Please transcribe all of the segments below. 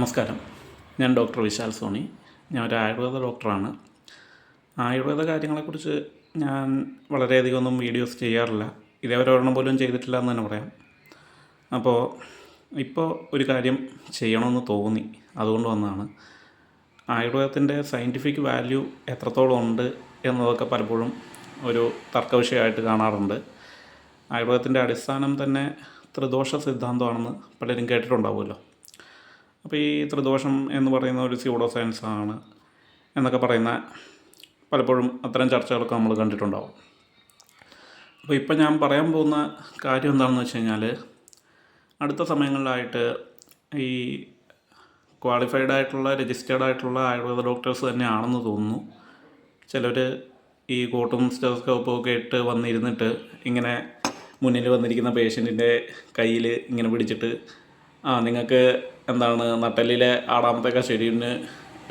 നമസ്കാരം. ഞാൻ doctor Vishal Sony. ഞാൻ ഒരു ആയുർവേദ ഡോക്ടറാണ്. ആയുർവേദ കാര്യങ്ങളെക്കുറിച്ച് ഞാൻ വളരെയധികം ഒന്നും വീഡിയോസ് ചെയ്യാറില്ല. ഇതേവരെ ഒരെണ്ണം പോലും ചെയ്തിട്ടില്ല എന്ന് തന്നെ പറയാം. അപ്പോൾ ഇപ്പോൾ ഒരു കാര്യം ചെയ്യണമെന്ന് തോന്നി. അതുകൊണ്ട് വന്നതാണ്. ആയുർവേദത്തിന്റെ സയന്റിഫിക് വാല്യൂ എത്രത്തോളം ഉണ്ട് എന്നതൊക്കെ പലപ്പോഴും ഒരു തർക്ക വിഷയമായിട്ട് കാണാറുണ്ട്. ആയുർവേദത്തിന്റെ അടിസ്ഥാനം തന്നെ ത്രിദോഷ സിദ്ധാന്തമാണെന്ന് പലരും കേട്ടിട്ടുണ്ടാവുമല്ലോ. അപ്പോൾ ഈ ത്രിദോഷം എന്ന് പറയുന്ന ഒരു സ്യൂഡോ സയൻസ് ആണ് എന്നൊക്കെ പറയുന്ന പലപ്പോഴും അത്തരം ചർച്ചകളൊക്കെ നമ്മൾ കണ്ടിട്ടുണ്ടാവും. അപ്പോൾ ഇപ്പം ഞാൻ പറയാൻ പോകുന്ന കാര്യം എന്താണെന്ന് വെച്ച് കഴിഞ്ഞാൽ അടുത്ത സമയങ്ങളിലായിട്ട് ഈ ക്വാളിഫൈഡ് ആയിട്ടുള്ള രജിസ്റ്റേർഡ് ആയിട്ടുള്ള ആയുർവേദ ഡോക്ടേഴ്സ് തന്നെയാണെന്ന് തോന്നുന്നു. ചിലർ ഈ കോട്ടും സ്റ്റെസ്കോപ്പും ഒക്കെ ഇട്ട് വന്നിരുന്നിട്ട് ഇങ്ങനെ മുന്നിൽ വന്നിരിക്കുന്ന പേഷ്യന്റിന്റെ കയ്യിൽ ഇങ്ങനെ പിടിച്ചിട്ട് ആ നിങ്ങൾക്ക് എന്താണ് നട്ടലിലെ ആറാമത്തെ കശേരിന്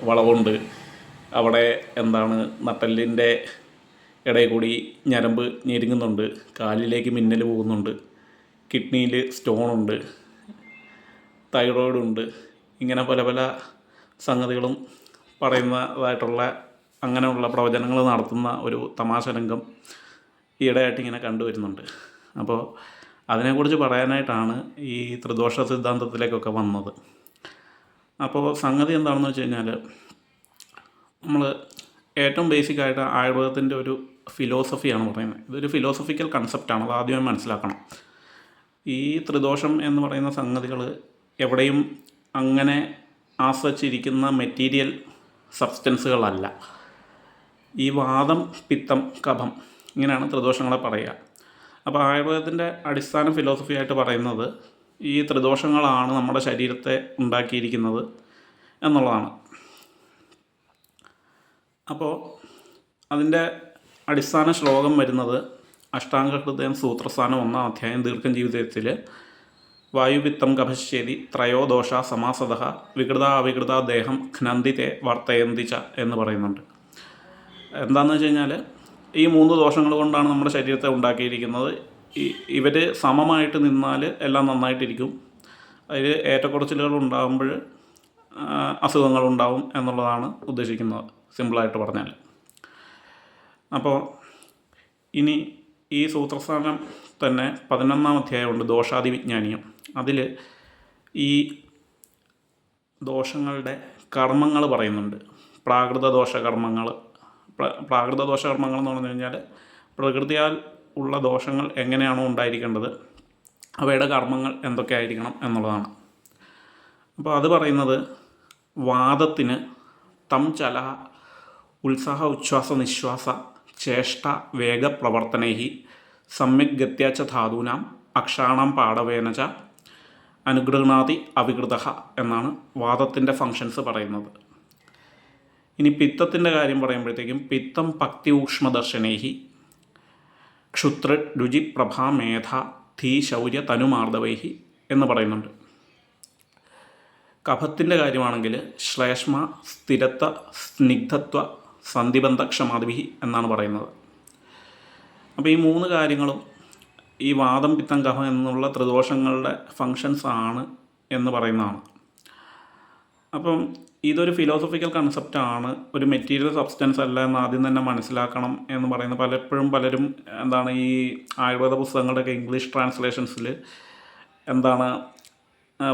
വളവുണ്ട്. അവിടെ എന്താണ് നട്ടലിന്റെ ഇടയിൽ കൂടി ഞരമ്പ് ഞെരുങ്ങുന്നുണ്ട്. കാലിലേക്ക് മിന്നൽ പോകുന്നുണ്ട്. കിഡ്നിയിൽ സ്റ്റോണുണ്ട് തൈറോയിഡുണ്ട് ഇങ്ങനെ പല പല സംഗതികളും പറയുന്നതായിട്ടുള്ള അങ്ങനെയുള്ള പ്രവചനങ്ങൾ നടത്തുന്ന ഒരു തമാശ രംഗം ഈയിടെയായിട്ട് ഇങ്ങനെ കണ്ടുവരുന്നുണ്ട്. അപ്പോൾ അതിനെക്കുറിച്ച് പറയാനായിട്ടാണ് ഈ ത്രിദോഷ സിദ്ധാന്തത്തിലേക്കൊക്കെ വന്നത്. അപ്പോൾ സംഗതി എന്താണെന്ന് വെച്ച് കഴിഞ്ഞാൽ നമ്മൾ ഏറ്റവും ബേസിക്കായിട്ട് ആയുർവേദത്തിന്റെ ഒരു ഫിലോസഫിയാണ് പറയുന്നത്. ഇതൊരു ഫിലോസഫിക്കൽ കൺസെപ്റ്റാണ് അത് ആദ്യമേ മനസ്സിലാക്കണം. ഈ ത്രിദോഷം എന്ന് പറയുന്ന സംഗതികൾ എവിടെയും അങ്ങനെ ആശ്രയിച്ചിരിക്കുന്ന മെറ്റീരിയൽ സബ്സ്റ്റൻസുകളല്ല ഈ വാദം പിത്തം കഭം ഇങ്ങനെയാണ് ത്രിദോഷങ്ങളെ പറയുക. അപ്പോൾ ആയുർവേദത്തിന്റെ അടിസ്ഥാന ഫിലോസഫി ആയിട്ട് പറയുന്നത് ഈ ത്രിദോഷങ്ങളാണ് നമ്മുടെ ശരീരത്തെ ഉണ്ടാക്കിയിരിക്കുന്നത് എന്നുള്ളതാണ്. അപ്പോൾ അതിന്റെ അടിസ്ഥാന ശ്ലോകം വരുന്നത് അഷ്ടാംഗ ഹൃദയം സൂത്രസ്ഥാനം ഒന്നാം അധ്യായം ദീർഘം ജീവിതത്തിൽ വായുവിത്തം കഭശ്ശേരി ത്രയോദോഷ സമാസത വികൃത അവികൃത ദേഹം ഖനന്തിത്തെ വർത്തയന്തി ച എന്ന് പറയുന്നുണ്ട്. എന്താണെന്ന് വെച്ച് കഴിഞ്ഞാൽ ഈ മൂന്ന് ദോഷങ്ങൾ കൊണ്ടാണ് നമ്മുടെ ശരീരത്തെ ഉണ്ടാക്കിയിരിക്കുന്നത്. ഇവർ സമമായിട്ട് നിന്നാൽ എല്ലാം നന്നായിട്ടിരിക്കും. അതിൽ ഏറ്റക്കുറച്ചിലുകൾ ഉണ്ടാകുമ്പോൾ അസുഖങ്ങളുണ്ടാവും എന്നുള്ളതാണ് ഉദ്ദേശിക്കുന്നത് സിമ്പിളായിട്ട് പറഞ്ഞാൽ അപ്പോൾ ഇനി ഈ സൂത്രസ്ഥാനം തന്നെ പതിനൊന്നാം അധ്യായമുണ്ട് ദോഷാദി വിജ്ഞാനീയം അതിൽ ഈ ദോഷങ്ങളുടെ കർമ്മങ്ങൾ പറയുന്നുണ്ട്. പ്രാകൃത ദോഷകർമ്മങ്ങൾ പ്രാകൃത ദോഷകർമ്മങ്ങൾ എന്ന് പറഞ്ഞു കഴിഞ്ഞാൽ പ്രകൃതിയാൽ ഉള്ള ദോഷങ്ങൾ എങ്ങനെയാണോ ഉണ്ടായിരിക്കേണ്ടത് അവയുടെ കർമ്മങ്ങൾ എന്തൊക്കെ ആയിരിക്കണം എന്നുള്ളതാണ്. അപ്പോൾ അത് പറയുന്നത് വാദത്തിന് തം ചല ഉത്സാഹ ഉച്ഛ്വാസ നിശ്വാസ ചേഷ്ട വേഗപ്രവർത്തനൈ സമ്യക് ഗത്യാച്ച ധാതൂനാം അക്ഷാണം പാടവേനച അനുഗൃഹണാതി അവികൃത എന്നാണ് വാദത്തിന്റെ ഫങ്ഷൻസ് പറയുന്നത്. ഇനി പിത്തത്തിന്റെ കാര്യം പറയുമ്പോഴത്തേക്കും പിത്തം ഭക്തി ഊഷ്മദർശനേഹി ക്ഷുത്ര രുചി പ്രഭാമേധ ധീ ശൗര്യ തനുമാർദ്ദവൈഹി എന്ന് പറയുന്നുണ്ട്. കഫത്തിന്റെ കാര്യമാണെങ്കിൽ ശ്ലേഷ്മ സ്ഥിരത്വ സ്നിഗ്ധത്വ സന്ധിബന്ധ ക്ഷമാതിഭി എന്നാണ് പറയുന്നത്. അപ്പോൾ ഈ മൂന്ന് കാര്യങ്ങളും ഈ വാദം പിത്തം കഫം എന്നുള്ള ത്രിദോഷങ്ങളുടെ ഫങ്ഷൻസ് ആണ് എന്ന് പറയുന്നതാണ്. അപ്പം ഇതൊരു ഫിലോസഫിക്കൽ കൺസെപ്റ്റാണ് ഒരു മെറ്റീരിയൽ സബ്സ്റ്റൻസ് അല്ല എന്ന് ആദ്യം തന്നെ മനസ്സിലാക്കണം എന്ന് പറയുന്ന പലപ്പോഴും പലരും എന്താണ് ഈ ആയുർവേദ പുസ്തകങ്ങളുടെയൊക്കെ ഇംഗ്ലീഷ് ട്രാൻസ്ലേഷൻസിൽ എന്താണ്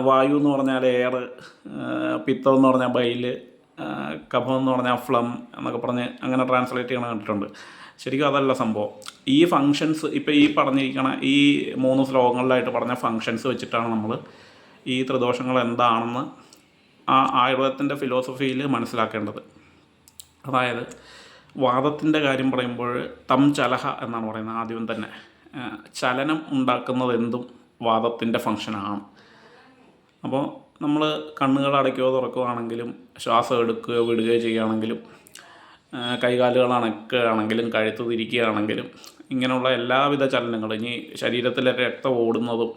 വായു എന്ന് പറഞ്ഞാൽ എയർ പിത്തം എന്ന് പറഞ്ഞാൽ ബൈൽ കഫം എന്ന് പറഞ്ഞാൽ ഫ്ലം എന്നൊക്കെ പറഞ്ഞ് അങ്ങനെ ട്രാൻസ്ലേറ്റ് ചെയ്യണ കണ്ടിട്ടുണ്ട്. ശരിക്കും അതല്ല സംഭവം. ഈ ഫങ്ഷൻസ് ഇപ്പോൾ ഈ പറഞ്ഞിരിക്കണ ഈ മൂന്ന് ശ്ലോകങ്ങളിലായിട്ട് പറഞ്ഞ ഫങ്ഷൻസ് വെച്ചിട്ടാണ് നമ്മൾ ഈ ത്രിദോഷങ്ങൾ എന്താണെന്ന് ആ ആയുർവേദത്തിന്റെ ഫിലോസഫിയിൽ മനസ്സിലാക്കേണ്ടത്. അതായത് വാദത്തിന്റെ കാര്യം പറയുമ്പോൾ തം ചലഹ എന്നാണ് പറയുന്നത് ആദ്യം തന്നെ. ചലനം ഉണ്ടാക്കുന്നത് എന്തും വാദത്തിന്റെ ഫങ്ഷനാണ് അപ്പോൾ നമ്മൾ കണ്ണുകൾ അടയ്ക്കുകയോ തുറക്കുകയാണെങ്കിലും ശ്വാസം എടുക്കുകയോ വിടുകയോ ചെയ്യുകയാണെങ്കിലും കൈകാലുകൾ അണക്കുകയാണെങ്കിലും കഴുത്ത് തിരിക്കുകയാണെങ്കിലും ഇങ്ങനെയുള്ള എല്ലാവിധ ചലനങ്ങളും ഇനി ശരീരത്തിലെ രക്തം ഓടുന്നതും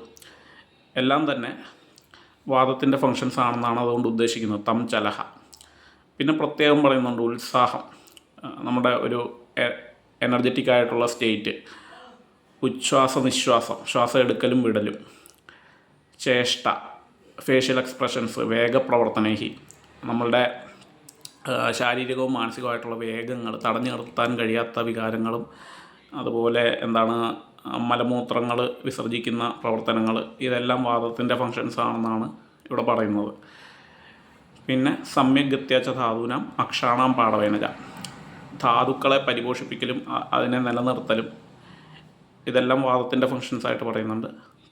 എല്ലാം തന്നെ വാദത്തിന്റെ ഫങ്ഷൻസ് ആണെന്നാണ് അതുകൊണ്ട് ഉദ്ദേശിക്കുന്നത്. തം ചലഹ. പിന്നെ പ്രത്യേകം പറയുന്നുണ്ട് ഉത്സാഹം. നമ്മുടെ ഒരു എനർജറ്റിക് ആയിട്ടുള്ള സ്റ്റേറ്റ് ഉച്ഛ്വാസ നിശ്വാസം ശ്വാസം എടുക്കലും വിടലും. ചേഷ്ട ഫേഷ്യൽ എക്സ്പ്രഷൻസ് വേഗപ്രവർത്തനേഹി നമ്മളുടെ ശാരീരികവും മാനസികവുമായിട്ടുള്ള വേഗങ്ങൾ തടഞ്ഞു നിർത്താൻ കഴിയാത്ത വികാരങ്ങളും അതുപോലെ എന്താണ് മലമൂത്രങ്ങൾ വിസർജിക്കുന്ന പ്രവർത്തനങ്ങൾ ഇതെല്ലാം വാദത്തിന്റെ ഫങ്ഷൻസ് ആണെന്നാണ് ഇവിടെ പറയുന്നത്. പിന്നെ സമ്യക് ഗത്യാച്ച ധാതുവിനാം അക്ഷാണാം പാടവേനജ. ധാതുക്കളെ പരിപോഷിപ്പിക്കലും അതിനെ നിലനിർത്തലും ഇതെല്ലാം വാദത്തിന്റെ ഫങ്ഷൻസ് ആയിട്ട് പറയുന്നുണ്ട്.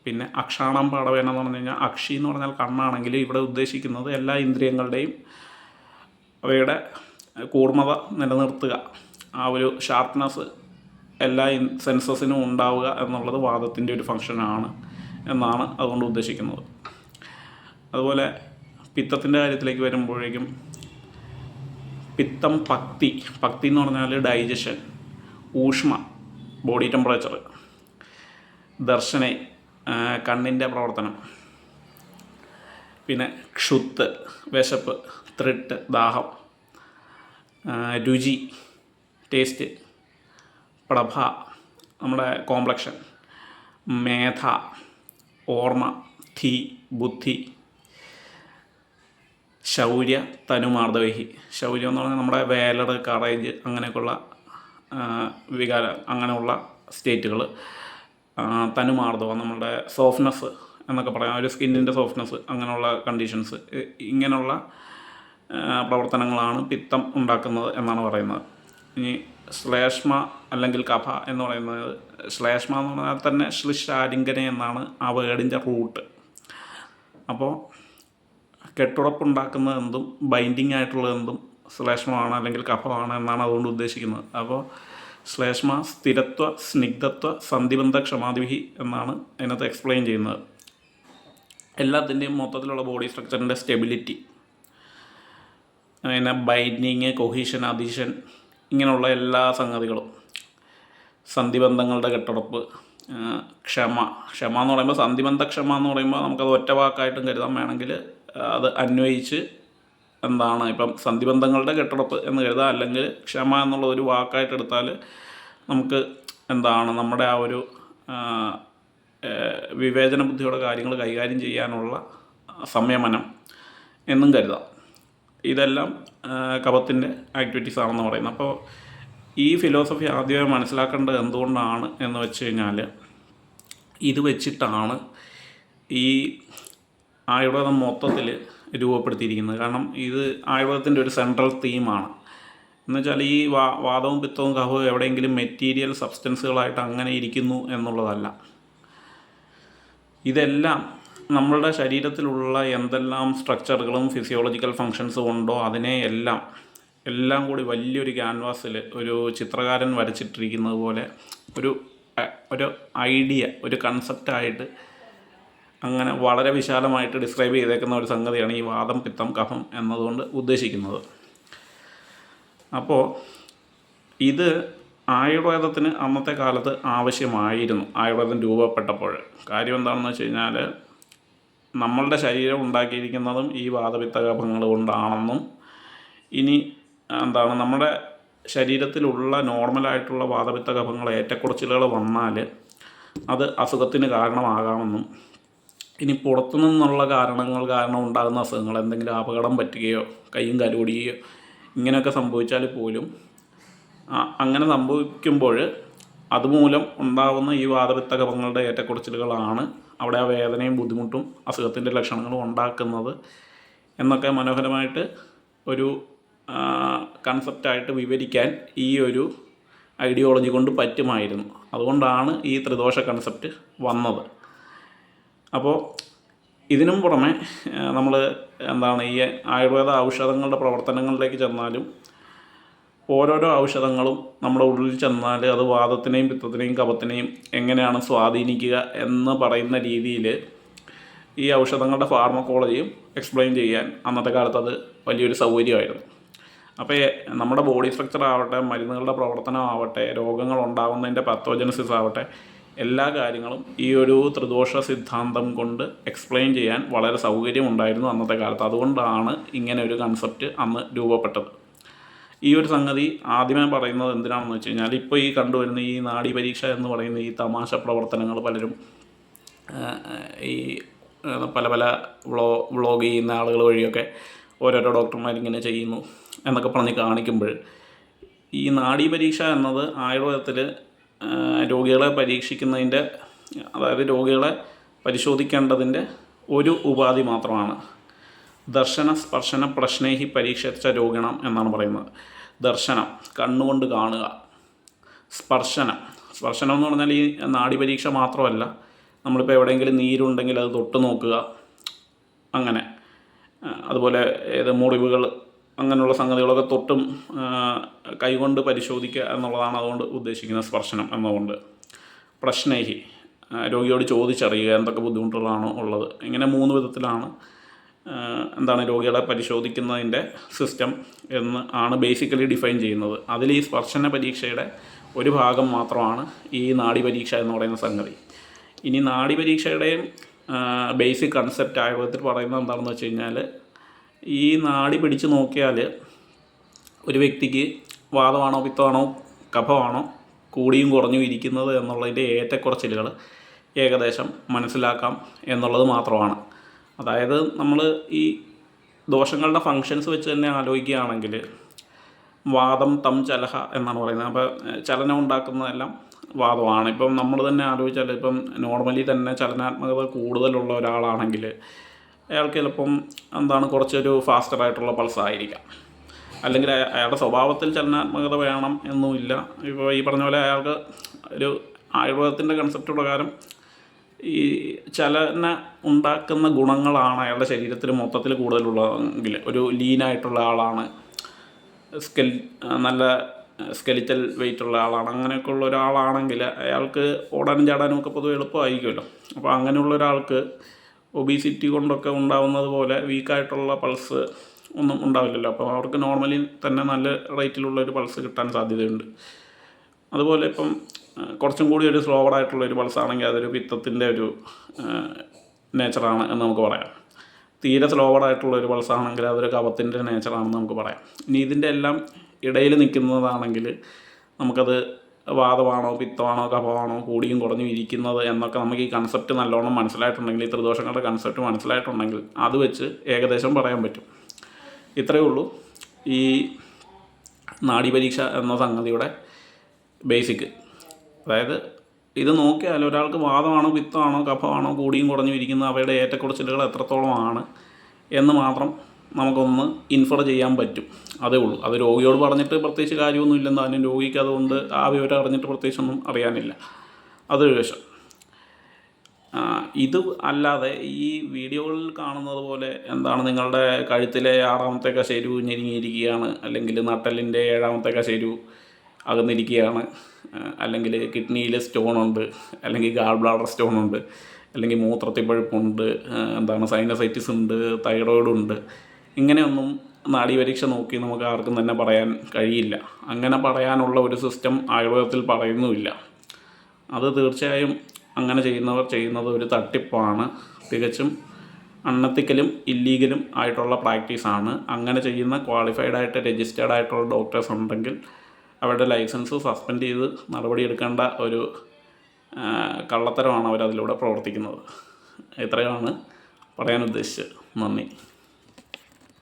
പിന്നെ അക്ഷാണാം പാടവേന എന്ന് പറഞ്ഞു കഴിഞ്ഞാൽ അക്ഷി എന്ന് പറഞ്ഞാൽ കണ്ണാണെങ്കിൽ ഇവിടെ ഉദ്ദേശിക്കുന്നത് എല്ലാ ഇന്ദ്രിയങ്ങളുടെയും അവയുടെ കൂർമ്മത നിലനിർത്തുക. ആ ഒരു ഷാർപ്നെസ് എല്ലാ സെൻസസിനും ഉണ്ടാവുക എന്നുള്ളത് വാദത്തിന്റെ ഒരു ഫങ്ഷനാണ് എന്നാണ് അതുകൊണ്ട് ഉദ്ദേശിക്കുന്നത്. അതുപോലെ പിത്തത്തിന്റെ കാര്യത്തിലേക്ക് വരുമ്പോഴേക്കും പിത്തം പക്തി പക്തി എന്ന് പറഞ്ഞാൽ ഡൈജഷൻ ഊഷ്മ ബോഡി ടെമ്പറേച്ചർ ദർശന കണ്ണിന്റെ പ്രവർത്തനം പിന്നെ ക്ഷുത്ത് വിശപ്പ് ത്രിട്ട് ദാഹം രുചി ടേസ്റ്റ് പ്രഭ നമ്മുടെ കോംപ്ലക്ഷൻ. മേധ ഓർമ്മ ധി ബുദ്ധി. ശൗര്യ തനുമാർദ്ദവഹി ശൗര്യം എന്ന് പറഞ്ഞാൽ നമ്മുടെ വേലർ കറേജ് അങ്ങനെയൊക്കെയുള്ള വികാര അങ്ങനെയുള്ള സ്റ്റേറ്റുകൾ തനുമാർദ്ദവം നമ്മുടെ സോഫ്റ്റ്നെസ് എന്നൊക്കെ പറയാം. ഒരു സ്കിന്നിന്റെ സോഫ്റ്റ്നെസ് അങ്ങനെയുള്ള കണ്ടീഷൻസ് ഇങ്ങനെയുള്ള പ്രവർത്തനങ്ങളാണ് പിത്തം ഉണ്ടാക്കുന്നത് എന്നാണ് പറയുന്നത്. ഇനി ശ്ലേഷ്മ അല്ലെങ്കിൽ കഫ എന്ന് പറയുന്നത് ശ്ലേഷ്മ എന്ന് പറഞ്ഞാൽ തന്നെ ശ്ലിഷാലിംഗന എന്നാണ് ആ വേർഡിന്റെ റൂട്ട്. അപ്പോൾ കെട്ടുറപ്പുണ്ടാക്കുന്ന എന്തും ബൈൻഡിങ് ആയിട്ടുള്ള എന്തും ശ്ലേഷ്മമാണ് അല്ലെങ്കിൽ കഫമാണ് എന്നാണ് അതുകൊണ്ട് ഉദ്ദേശിക്കുന്നത്. അപ്പോൾ ശ്ലേഷ്മ സ്ഥിരത്വ സ്നിഗ്ധത്വ സന്ധിബന്ധ ക്ഷമാതിവിഹി എന്നാണ് അതിനകത്ത് എക്സ്പ്ലെയിൻ ചെയ്യുന്നത്. എല്ലാത്തിന്റെയും മൊത്തത്തിലുള്ള ബോഡി സ്ട്രക്ചറിന്റെ സ്റ്റെബിലിറ്റി പിന്നെ ബൈൻഡിങ് കൊഹീഷൻ അദീഷൻ ഇങ്ങനെയുള്ള എല്ലാ സംഗതികളും. സന്ധിബന്ധങ്ങളുടെ കെട്ടുറപ്പ് ക്ഷമ. ക്ഷമ എന്ന് പറയുമ്പോൾ സന്ധിബന്ധ ക്ഷമ എന്ന് പറയുമ്പോൾ നമുക്കത് ഒറ്റ വാക്കായിട്ടും കരുതാൻ വേണമെങ്കിൽ അത് അന്വയിച്ച് എന്താണ് ഇപ്പം സന്ധിബന്ധങ്ങളുടെ കെട്ടുറപ്പ് എന്ന് കരുതാം. അല്ലെങ്കിൽ ക്ഷമ എന്നുള്ള ഒരു വാക്കായിട്ട് എടുത്താൽ നമുക്ക് എന്താണ് നമ്മുടെ ആ ഒരു വിവേചന ബുദ്ധിയുടെ കാര്യങ്ങൾ കൈകാര്യം ചെയ്യാനുള്ള സംയമനം എന്നും കരുതാം. ഇതെല്ലാം കപത്തിന്റെ ആക്ടിവിറ്റീസ് ആണെന്ന് പറയുന്നത്. അപ്പോൾ ഈ ഫിലോസഫി ആദ്യമായി മനസ്സിലാക്കേണ്ടത് എന്തുകൊണ്ടാണ് എന്ന് വെച്ച് കഴിഞ്ഞാൽ ഇത് വെച്ചിട്ടാണ് ഈ ആയുർവേദം മൊത്തത്തിൽ രൂപപ്പെടുത്തിയിരിക്കുന്നത്. കാരണം ഇത് ആയുർവേദത്തിന്റെ ഒരു സെൻട്രൽ തീമാണ് എന്നുവെച്ചാൽ ഈ വാ വാദവും പിത്തവും കഹവും എവിടെയെങ്കിലും മെറ്റീരിയൽ സബ്സ്റ്റൻസുകളായിട്ട് അങ്ങനെ ഇരിക്കുന്നു എന്നുള്ളതല്ല. ഇതെല്ലാം നമ്മളുടെ ശരീരത്തിലുള്ള എന്തെല്ലാം സ്ട്രക്ചറുകളും ഫിസിയോളജിക്കൽ ഫങ്ഷൻസും ഉണ്ടോ അതിനെ എല്ലാം എല്ലാം കൂടി വലിയൊരു ക്യാൻവാസിൽ ഒരു ചിത്രകാരൻ വരച്ചിട്ടിരിക്കുന്നത് പോലെ ഒരു ഒരു ഐഡിയ ഒരു കൺസെപ്റ്റായിട്ട് അങ്ങനെ വളരെ വിശാലമായിട്ട് ഡിസ്ക്രൈബ് ചെയ്തേക്കുന്ന ഒരു സംഗതിയാണ് ഈ വാദം പിത്തം കഫം എന്നതുകൊണ്ട് ഉദ്ദേശിക്കുന്നത്. അപ്പോൾ ഇത് ആയുർവേദത്തിന് അന്നത്തെ കാലത്ത് ആവശ്യമായിരുന്നു ആയുർവേദം രൂപപ്പെട്ടപ്പോൾ. കാര്യം എന്താണെന്ന് വെച്ച് കഴിഞ്ഞാൽ നമ്മളുടെ ശരീരം ഉണ്ടാക്കിയിരിക്കുന്നതും ഈ വാദപിത്ത കഫങ്ങൾ കൊണ്ടാണെന്നും ഇനി എന്താണ് നമ്മുടെ ശരീരത്തിലുള്ള നോർമലായിട്ടുള്ള വാദപിത്ത കഫങ്ങൾ ഏറ്റക്കുറച്ചിലുകൾ വന്നാൽ അത് അസുഖത്തിന് കാരണമാകാമെന്നും ഇനി പുറത്തു നിന്നുള്ള കാരണങ്ങൾ കാരണം ഉണ്ടാകുന്ന അസുഖങ്ങൾ എന്തെങ്കിലും അപകടം പറ്റുകയോ കൈയും കലോടിയോ ഇങ്ങനെയൊക്കെ സംഭവിച്ചാൽ പോലും അങ്ങനെ സംഭവിക്കുമ്പോൾ അതുമൂലം ഉണ്ടാകുന്ന ഈ വാദപിത്ത കഫങ്ങളുടെ ഏറ്റക്കുറച്ചിലുകളാണ് അവിടെ ആ വേദനയും ബുദ്ധിമുട്ടും അസുഖത്തിന്റെ ലക്ഷണങ്ങളും ഉണ്ടാക്കുന്നത് എന്നൊക്കെ മനോഹരമായിട്ട് ഒരു കൺസെപ്റ്റായിട്ട് വിവരിക്കാൻ ഈ ഒരു ഐഡിയോളജി കൊണ്ട് പറ്റുമായിരുന്നു. അതുകൊണ്ടാണ് ഈ ത്രിദോഷ കൺസെപ്റ്റ് വന്നത്. അപ്പോൾ ഇതിനും പുറമെ നമ്മൾ എന്താണ് ഈ ആയുർവേദ ഔഷധങ്ങളുടെ പ്രവർത്തനങ്ങളിലേക്ക് ചെന്നാലും ഓരോരോ ഔഷധങ്ങളും നമ്മുടെ ഉള്ളിൽ ചെന്നാൽ അത് വാദത്തിനെയും പിത്തത്തിനെയും കപത്തിനെയും എങ്ങനെയാണ് സ്വാധീനിക്കുക എന്ന് പറയുന്ന രീതിയിൽ ഈ ഔഷധങ്ങളുടെ ഫാർമക്കോളജിയും എക്സ്പ്ലെയിൻ ചെയ്യാൻ അന്നത്തെ കാലത്ത് അത് വലിയൊരു സൗകര്യമായിരുന്നു. അപ്പോൾ നമ്മുടെ ബോഡി സ്ട്രക്ചർ ആവട്ടെ മരുന്നുകളുടെ പ്രവർത്തനം ആവട്ടെ രോഗങ്ങൾ ഉണ്ടാകുന്നതിന്റെ പത്തോജനസിസ് ആവട്ടെ എല്ലാ കാര്യങ്ങളും ഈ ഒരു ത്രിദോഷ സിദ്ധാന്തം കൊണ്ട് എക്സ്പ്ലെയിൻ ചെയ്യാൻ വളരെ സൗകര്യമുണ്ടായിരുന്നു അന്നത്തെ കാലത്ത്. അതുകൊണ്ടാണ് ഇങ്ങനെ ഒരു കൺസെപ്റ്റ് അന്ന് രൂപപ്പെട്ടത്. ഈ ഒരു സംഗതി ആദ്യമേ പറയുന്നത് എന്തിനാണെന്ന് വെച്ച് കഴിഞ്ഞാൽ ഇപ്പോൾ ഈ കണ്ടുവരുന്ന ഈ നാഡി പരീക്ഷ എന്ന് പറയുന്ന ഈ തമാശ പ്രവർത്തനങ്ങൾ പലരും ഈ പല പല വ്ളോ വ്ളോഗ് ചെയ്യുന്ന ആളുകൾ വഴിയൊക്കെ ഓരോരോ ഡോക്ടർമാരിങ്ങനെ ചെയ്യുന്നു എന്നൊക്കെ പറഞ്ഞ് കാണിക്കുമ്പോൾ ഈ നാടി പരീക്ഷ എന്നത് ആയുർവേദത്തിൽ രോഗികളെ പരീക്ഷിക്കുന്നതിന്റെ അതായത് രോഗികളെ പരിശോധിക്കേണ്ടതിന്റെ ഒരു ഉപാധി മാത്രമാണ്. ദർശന സ്പർശന പ്രശ്നേഹി പരീക്ഷിച്ച രോഗണം എന്നാണ് പറയുന്നത്. ദർശനം കണ്ണുകൊണ്ട് കാണുക. സ്പർശനം. സ്പർശനം എന്ന് പറഞ്ഞാൽ ഈ നാഡി പരീക്ഷ മാത്രമല്ല. നമ്മളിപ്പോൾ എവിടെയെങ്കിലും നീരുണ്ടെങ്കിൽ അത് തൊട്ട് നോക്കുക. അങ്ങനെ. അതുപോലെ ഏത് മുറിവുകൾ അങ്ങനെയുള്ള സംഗതികളൊക്കെ തൊട്ടും കൈകൊണ്ട് പരിശോധിക്കുക എന്നുള്ളതാണ് അതുകൊണ്ട് ഉദ്ദേശിക്കുന്ന സ്പർശനം എന്നതുകൊണ്ട്. പ്രശ്നേഹി. രോഗിയോട് ചോദിച്ചറിയുക എന്തൊക്കെ ബുദ്ധിമുട്ടുകളാണോ ഉള്ളത്. ഇങ്ങനെ മൂന്ന് വിധത്തിലാണ് എന്താണ് രോഗികളെ പരിശോധിക്കുന്നതിന്റെ സിസ്റ്റം എന്ന് ആണ് ബേസിക്കലി ഡിഫൈൻ ചെയ്യുന്നത്. അതിൽ ഈ സ്പർശന പരീക്ഷയുടെ ഒരു ഭാഗം മാത്രമാണ് ഈ നാഡി പരീക്ഷ എന്ന് പറയുന്ന സംഗതി. ഇനി നാഡി പരീക്ഷയുടെയും ബേസിക് കൺസെപ്റ്റ് ആയുർവേദത്തിൽ പറയുന്നത് എന്താണെന്ന് വെച്ച് കഴിഞ്ഞാൽ ഈ നാടി പിടിച്ച് നോക്കിയാൽ ഒരു വ്യക്തിക്ക് വാദമാണോ പിത്തമാണോ കഫമാണോ കൂടിയും കുറഞ്ഞും ഇരിക്കുന്നത് എന്നുള്ളതിന്റെ ഏറ്റക്കുറച്ചിലുകൾ ഏകദേശം മനസ്സിലാക്കാം എന്നുള്ളത് മാത്രമാണ്. അതായത് നമ്മൾ ഈ ദോഷങ്ങളുടെ ഫങ്ഷൻസ് വെച്ച് തന്നെ ആലോചിക്കുകയാണെങ്കിൽ വാദം തം ചലഹ എന്നാണ് പറയുന്നത്. അപ്പോൾ ചലനം ഉണ്ടാക്കുന്നതെല്ലാം വാദമാണ്. ഇപ്പം നമ്മൾ തന്നെ ആലോചിച്ചാൽ ഇപ്പം നോർമലി തന്നെ ചലനാത്മകത കൂടുതലുള്ള ഒരാളാണെങ്കിൽ അയാൾക്ക് ചിലപ്പം എന്താണ് കുറച്ചൊരു ഫാസ്റ്റർ ആയിട്ടുള്ള പൾസ് ആയിരിക്കാം. അല്ലെങ്കിൽ അയാളുടെ സ്വഭാവത്തിൽ ചലനാത്മകത വേണം എന്നുമില്ല. ഇപ്പോൾ ഈ പറഞ്ഞ പോലെ അയാൾക്ക് ഒരു ആയുർവേദത്തിന്റെ കൺസെപ്റ്റ് പ്രകാരം ഈ ചലന ഉണ്ടാക്കുന്ന ഗുണങ്ങളാണ് അയാളുടെ ശരീരത്തിൽ മൊത്തത്തിൽ കൂടുതലുള്ളതെങ്കിൽ ഒരു ലീനായിട്ടുള്ള ആളാണ് സ്കെൽ നല്ല സ്കെലിറ്റൽ വെയിറ്റ് ഉള്ള ആളാണ് അങ്ങനെയൊക്കെ ഉള്ള ഒരാളാണെങ്കിൽ അയാൾക്ക് ഓടാനും ചാടാനും ഒക്കെ പൊതുവെ എളുപ്പമായിരിക്കുമല്ലോ. അപ്പോൾ അങ്ങനെയുള്ള ഒരാൾക്ക് ഒബീസിറ്റി കൊണ്ടൊക്കെ ഉണ്ടാവുന്നത് പോലെ വീക്കായിട്ടുള്ള പൾസ് ഒന്നും ഉണ്ടാവില്ലല്ലോ. അപ്പോൾ അവർക്ക് നോർമലി തന്നെ നല്ല റേറ്റിലുള്ള ഒരു പൾസ് കിട്ടാൻ സാധ്യതയുണ്ട്. അതുപോലെ ഇപ്പം കുറച്ചും കൂടി ഒരു സ്ലോവർ ആയിട്ടുള്ള ഒരു പൾസ് ആണെങ്കിൽ അതൊരു പിത്തത്തിന്റെ ഒരു നേച്ചറാണ് എന്ന് നമുക്ക് പറയാം. തീരെ സ്ലോവർ ആയിട്ടുള്ള ഒരു പൾസ് ആണെങ്കിൽ അതൊരു കവത്തിന്റെ നേച്ചറാണെന്ന് നമുക്ക് പറയാം. ഇനി ഇതിന്റെ എല്ലാം ഇടയിൽ നിൽക്കുന്നതാണെങ്കിൽ നമുക്കത് വാദമാണോ പിത്തമാണോ കഫമാണോ കൂടിയും കുറഞ്ഞും ഇരിക്കുന്നത് എന്നൊക്കെ നമുക്ക് ഈ കൺസെപ്റ്റ് നല്ലോണം മനസ്സിലായിട്ടുണ്ടെങ്കിൽ ഈ ത്രിദോഷങ്ങളുടെ കൺസെപ്റ്റ് മനസ്സിലായിട്ടുണ്ടെങ്കിൽ അത് വെച്ച് ഏകദേശം പറയാൻ പറ്റും. ഇത്രയേ ഉള്ളൂ. ഈ നാഡി പരീക്ഷ എന്ന സംഗതിയുടെ ബേസിക് അതായത് ഇത് നോക്കിയാൽ ഒരാൾക്ക് വാദമാണോ വിത്താണോ കഫമാണോ കൂടിയും കുറഞ്ഞും ഇരിക്കുന്ന അവയുടെ ഏറ്റക്കുറച്ചിലുകൾ എത്രത്തോളമാണ് എന്ന് മാത്രം നമുക്കൊന്ന് ഇൻഫർ ചെയ്യാൻ പറ്റും. അതേ ഉള്ളൂ. അത് രോഗിയോട് പറഞ്ഞിട്ട് പ്രത്യേകിച്ച് കാര്യമൊന്നും ഇല്ലെന്ന് അതിന് രോഗിക്ക് അതുകൊണ്ട് ആ വിവരം അറിഞ്ഞിട്ട് പ്രത്യേകിച്ചൊന്നും അറിയാനില്ല. അതൊരു വിഷം ഇത് അല്ലാതെ ഈ വീഡിയോകളിൽ കാണുന്നത് പോലെ എന്താണ് നിങ്ങളുടെ കഴുത്തിലെ ആറാമത്തെ കശേരു ഞെരുങ്ങിയിരിക്കുകയാണ് അല്ലെങ്കിൽ നട്ടലിന്റെ ഏഴാമത്തെ കശേരു അകന്നിരിക്കുകയാണ്. അല്ലെങ്കിൽ കിഡ്നിയിൽ സ്റ്റോണുണ്ട് അല്ലെങ്കിൽ ഗാൾ ബ്ലാഡർ സ്റ്റോണുണ്ട് അല്ലെങ്കിൽ മൂത്രത്തിൽ പഴുപ്പുണ്ട് എന്താണ് സൈനസൈറ്റിസ് ഉണ്ട് തൈറോയിഡ് ഉണ്ട്. ഇങ്ങനെയൊന്നും നാഡീപരീക്ഷ നോക്കി നമുക്ക് ആർക്കും തന്നെ പറയാൻ കഴിയില്ല. അങ്ങനെ പറയാനുള്ള ഒരു സിസ്റ്റം ആയുർവേദത്തിൽ പറയുന്നുമില്ല. അത് തീർച്ചയായും അങ്ങനെ ചെയ്യുന്നവർ ചെയ്യുന്നത് ഒരു തട്ടിപ്പാണ്. തികച്ചും അണ്ണത്തിക്കലും ഇല്ലീഗലും ആയിട്ടുള്ള പ്രാക്ടീസാണ്. അങ്ങനെ ചെയ്യുന്ന ക്വാളിഫൈഡ് ആയിട്ട് രജിസ്റ്റേർഡ് ആയിട്ടുള്ള ഡോക്ടേഴ്സ് ഉണ്ടെങ്കിൽ അവരുടെ ലൈസൻസ് സസ്പെൻഡ് ചെയ്ത് നടപടിയെടുക്കേണ്ട ഒരു കള്ളത്തരമാണ് അവരതിലൂടെ പ്രവർത്തിക്കുന്നത്. ഇത്രയുമാണ് പറയാൻ ഉദ്ദേശിച്ചത് നന്ദി.